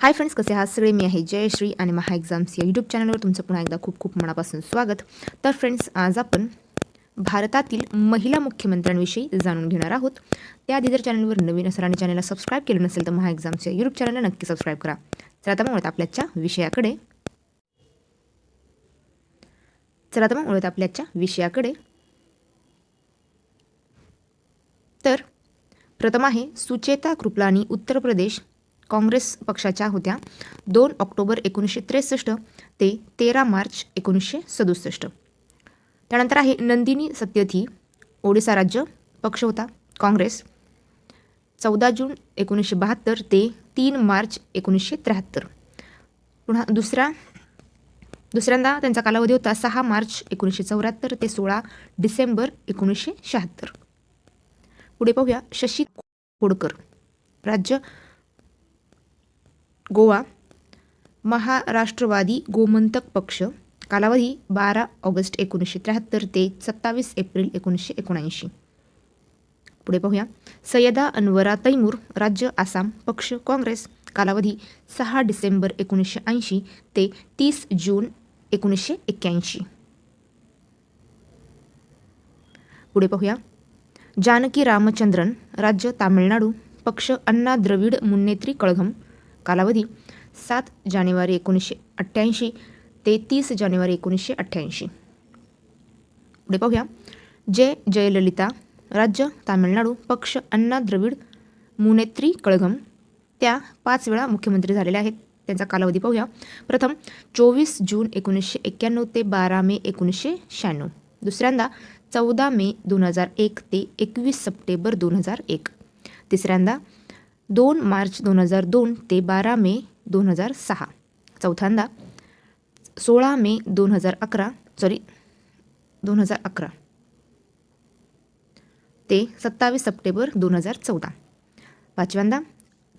Hi friends कसे आहात सगळे? मी आहे जयश्री आणि महा एक्झाम्स या यूट्यूब चॅनलवर तुमचं पुन्हा एकदा खूप खूप मनापासून स्वागत. तर फ्रेंड्स आज आपण भारतातील महिला मुख्यमंत्र्यांविषयी जाणून घेणार आहोत. त्याआधी जर चॅनलवर नवीन असेल आणि चॅनलला सबस्क्राईब केलं नसेल तर महा एक्झाम्सच्या यूट्यूब चॅनलला नक्की सबस्क्राईब करा. चला आता मग आपल्याच्या विषयाकडे. चला तर मग वळत आपल्याच्या विषयाकडे. तर प्रथम आहे सुचेता कृपलानी उत्तर प्रदेश. काँग्रेस पक्षाच्या होत्या. दोन ऑक्टोबर एकोणीसशे त्रेसष्ट ते तेरा मार्च एकोणीसशे सदुसष्ट. त्यानंतर आहे नंदिनी सत्यथी. ओडिसा राज्य पक्ष होता काँग्रेस. चौदा जून एकोणीसशे बहात्तर ते तीन मार्च एकोणीसशे त्र्याहत्तर. पुन्हा दुसरा दुसऱ्यांदा त्यांचा कालावधी होता सहा मार्च एकोणीसशे चौऱ्याहत्तर ते सोळा डिसेंबर एकोणीसशे शहात्तर. पुढे पाहूया शशी खोडकर राज्य गोवा महाराष्ट्रवादी गोमंतक पक्ष कालावधी बारा ऑगस्ट एकोणीसशे त्र्याहत्तर ते सत्तावीस एप्रिल एकोणीसशे एकोणऐंशी. पुढे पाहूया. सय्यदा अनवरा तैमूर राज्य आसाम पक्ष काँग्रेस. कालावधी सहा डिसेंबर एकोणीसशे ऐंशी ते तीस जून एकोणीसशे एक्क्याऐंशी. पुढे पाहूया. जानकी रामचंद्रन राज्य तामिळनाडू पक्ष अण्णा द्रविड मुन्नेत्री कळघम कालावधी सात जानेवारी एकोणीसशे अठ्ठ्याऐंशी ते तीस जानेवारी एकोणीसशे अठ्ठ्याऐंशी. पुढे पाहूया. जय जयललिता. राज्य तामिळनाडू पक्ष अण्णा द्रविड मुनेत्री कळघम. त्या पाच वेळा मुख्यमंत्री झालेल्या आहेत. त्यांचा कालावधी पाहूया. प्रथम चोवीस जून एकोणीसशे एक्क्याण्णव ते बारा मे एकोणीसशे शहाण्णव. दुसऱ्यांदा चौदा मे दोन हजार एक ते एकवीस सप्टेंबर दोन हजार एक. तिसऱ्यांदा दोन मार्च दोन हजार दोन ते बारा मे दोन हजार सहा. चौथ्यांदा सोळा मे दोन हजार अकरा सॉरी दोन हजार अकरा. ते सत्तावीस सप्टेंबर दोन हजार चौदा. पाचव्यांदा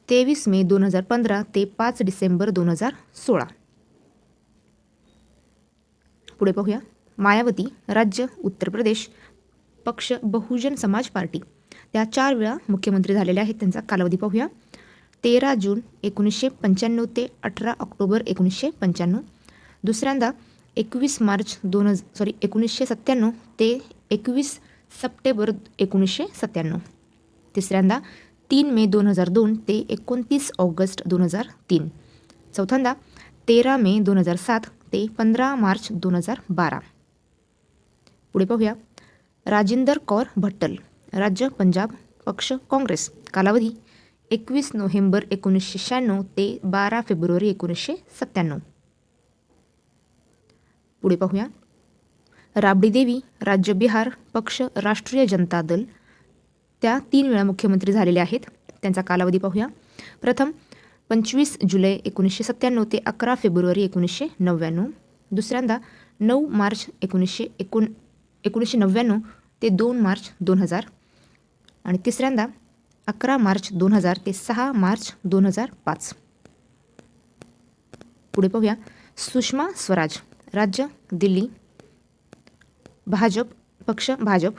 तेवीस मे दोन हजार पंधरा ते पाच डिसेंबर दोन हजार सोळा. पुढे पाहूया. मायावती राज्य उत्तर प्रदेश पक्ष बहुजन समाज पार्टी. त्या चार वेळा मुख्यमंत्री झालेल्या आहेत. त्यांचा कालावधी पाहूया. तेरा जून एकोणीसशे पंच्याण्णव ते अठरा ऑक्टोबर एकोणीसशे पंच्याण्णव. दुसऱ्यांदा एकवीस मार्च दोन हज सॉरी एकोणीसशे सत्त्याण्णव ते एकवीस सप्टेंबर एकोणीसशे सत्त्याण्णव. तिसऱ्यांदा तीन मे दोन हजार दोन ते एकोणतीस ऑगस्ट दोन हजार तीन. चौथ्यांदा तेरा मे दोन हजार सात ते पंधरा मार्च दोन हजार बारा. पुढे पाहूया. राजेंदर कौर भट्टल. राज्य पंजाब पक्ष काँग्रेस. कालावधी एकवीस नोव्हेंबर एकोणीसशे शहाण्णव ते बारा फेब्रुवारी एकोणीसशे सत्त्याण्णव. पुढे पाहूया. राबडी देवी राज्य बिहार पक्ष राष्ट्रीय जनता दल. त्या तीन वेळा मुख्यमंत्री झालेल्या आहेत. त्यांचा कालावधी पाहूया. प्रथम पंचवीस जुलै एकोणीसशे सत्त्याण्णव ते अकरा फेब्रुवारी एकोणीसशे नव्याण्णव. दुसऱ्यांदा नऊ मार्च एकोणीसशे एकोण एकोणीसशे नव्याण्णव ते दोन मार्च दोन हजार आणि तिसऱ्यांदा अकरा मार्च दोन हजार ते सहा मार्च दोन हजार पाच. पुढे पाहूया सुषमा स्वराज राज्य दिल्ली. भाजप पक्ष भाजप.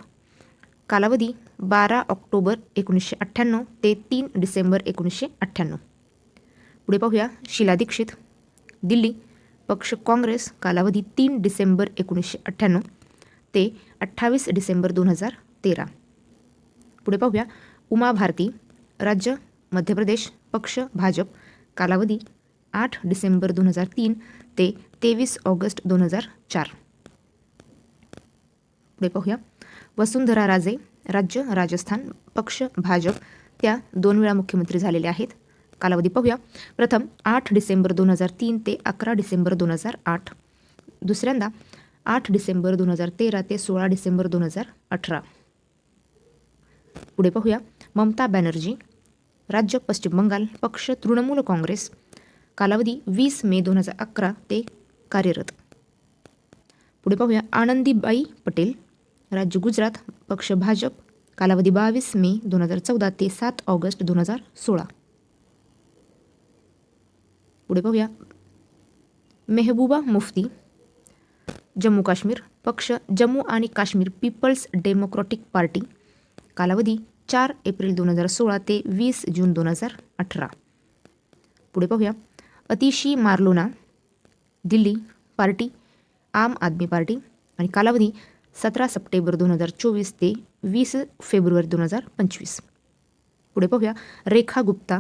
कालावधी बारा ऑक्टोबर एकोणीसशे अठ्ठ्याण्णव ते तीन डिसेंबर एकोणीसशे अठ्ठ्याण्णव. पुढे पाहूया शिला दीक्षित दिल्ली. पक्ष काँग्रेस कालावधी तीन डिसेंबर एकोणीसशे अठ्ठ्याण्णव ते अठ्ठावीस डिसेंबर दोन हजार तेरा. पुढे पाहूया. उमा भारती राज्य मध्य प्रदेश पक्ष भाजप कालावधी आठ डिसेंबर दोन हजार तीन ते तेवीस ऑगस्ट दोन हजार चार. पुढे पाहूया. वसुंधरा राजे राज्य राजस्थान पक्ष भाजप त्या दोन वेळा मुख्यमंत्री झालेल्या आहेत. कालावधी पाहूया. प्रथम आठ डिसेंबर दोन हजार तीन ते अकरा डिसेंबर दोन हजार आठ. दुसऱ्यांदा आठ डिसेंबर दोन हजार तेरा ते सोळा डिसेंबर दोन हजार अठरा. पुढे पाहूया. ममता बॅनर्जी राज्य पश्चिम बंगाल पक्ष तृणमूल काँग्रेस. कालावधी वीस मे दोन हजार अकरा ते कार्यरत. पुढे पाहूया. आनंदीबाई पटेल राज्य गुजरात पक्ष भाजप. कालावधी बावीस मे दोन हजार चौदा ते सात ऑगस्ट दोन हजार सोळा. पुढे पाहूया. मेहबूबा मुफ्ती जम्मू काश्मीर पक्ष जम्मू आणि काश्मीर पीपल्स डेमोक्रॅटिक पार्टी. कालावधी चार एप्रिल दोन हजार सोळा ते वीस जून दोन हजार अठरा. पुढे पाहूया. अतिशी मार्लोना दिल्ली पार्टी आम आदमी पार्टी आणि कालावधी सतरा सप्टेंबर दोन हजार चोवीस ते वीस फेब्रुवारी दोन हजार पंचवीस. पुढे पाहूया. रेखा गुप्ता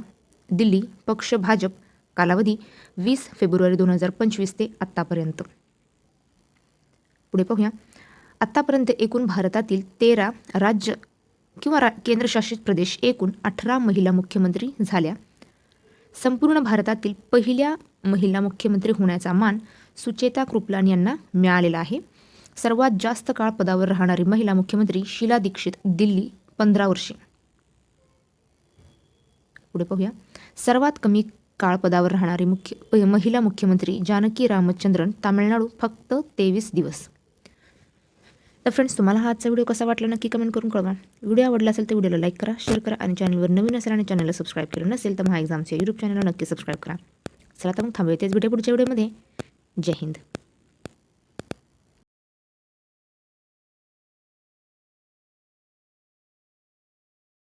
दिल्ली पक्ष भाजप कालावधी वीस फेब्रुवारी दोन हजार पंचवीस ते आत्तापर्यंत. पुढे पाहूया. आत्तापर्यंत एकूण भारतातील तेरा राज्य किंवा रा केंद्रशासित प्रदेश एकूण अठरा महिला मुख्यमंत्री झाल्या. संपूर्ण भारतातील पहिल्या महिला मुख्यमंत्री होण्याचा मान सुचेता कृपलान यांना मिळालेला आहे. सर्वात जास्त काळ पदावर राहणारी महिला मुख्यमंत्री शीला दीक्षित दिल्ली पंधरा वर्षे. पुढे पाहूया. सर्वात कमी काळ पदावर राहणारी मुख्य महिला मुख्यमंत्री जानकी रामचंद्रन तामिळनाडू फक्त तेवीस दिवस. तर फ्रेंड्स तुम्हाला हा आजचा व्हिडिओ कसा वाटला नक्की कमेंट करून कळवा. व्हिडिओ आवडला असेल तर व्हिडिओला लाईक करा शेअर करा आणि चॅनलवर नवीन असेल आणि चॅनलला सबस्क्राईब केलं नसेल तर महा एक्झामच्या यूट्यूब चॅनलला नक्की सबस्क्राईब करा. चला तर मग थांबूया तेच व्हिडिओ पुढच्या व्हिडिओमध्ये जय हिंद.